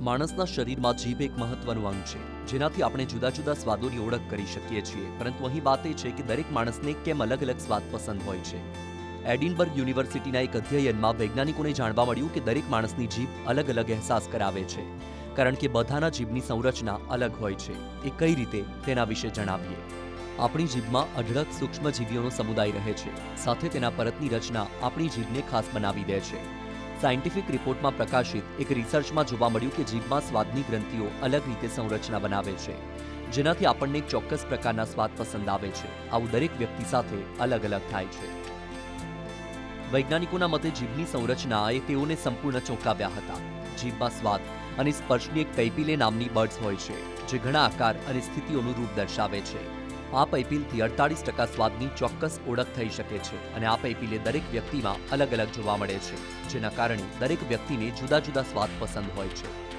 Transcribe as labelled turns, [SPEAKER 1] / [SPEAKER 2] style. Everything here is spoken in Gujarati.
[SPEAKER 1] માણસના શરીરમાં જીભ એક મહત્વનું અંગ છે, જેનાથી આપણે જુદા જુદા સ્વાદોની ઓળખ કરી શકીએ છીએ. પરંતુ અહીં વાત એ છે કે દરેક માણસને કેમ અલગ અલગ સ્વાદ પસંદ હોય છે? એડિનબર્ગ યુનિવર્સિટીના એક અધ્યયનમાં વૈજ્ઞાનિકોને જાણવા મળ્યું કે દરેક માણસની જીભ અલગ અલગ અહેસાસ કરાવે છે, કારણ કે બધાના જીભની સંરચના અલગ હોય છે. એ કઈ રીતે? તેના વિશે જણાવીએ. આપણી જીભમાં અઢળક સૂક્ષ્મજીવીઓનો સમુદાય રહે છે, સાથે તેના પરતની રચના આપણી જીભને ખાસ બનાવી દે છે. સાયન્ટિફિક રિપોર્ટમાં પ્રકાશિત એક રિસર્ચમાં જોવા મળ્યું કે જીભમાં સ્વાદની ગ્રંથિઓ અલગ રીતે સંરચના બનાવે છે, જેનાથી આપણને એક ચોક્કસ પ્રકારના સ્વાદ પસંદ આવે છે. આવું દરેક વ્યક્તિ સાથે અલગ અલગ થાય છે. વૈજ્ઞાનિકોના મતે જીભની સંરચનાએ તેઓને સંપૂર્ણ ચોંકાવ્યા હતા. જીભમાં સ્વાદ અને સ્પર્શની એક પૈપીલે નામની બર્ડ્સ હોય છે, જે ઘણા આકાર અને સ્થિતિઓનું રૂપ દર્શાવે છે. આ પૈપીલથી અડતાળીસ ટકા સ્વાદની ચોક્કસ ઓળખ થઈ શકે છે અને આ પૈપીલે દરેક વ્યક્તિમાં અલગ અલગ જોવા મળે છે, જેના કારણે દરેક વ્યક્તિને જુદા જુદા સ્વાદ પસંદ હોય છે.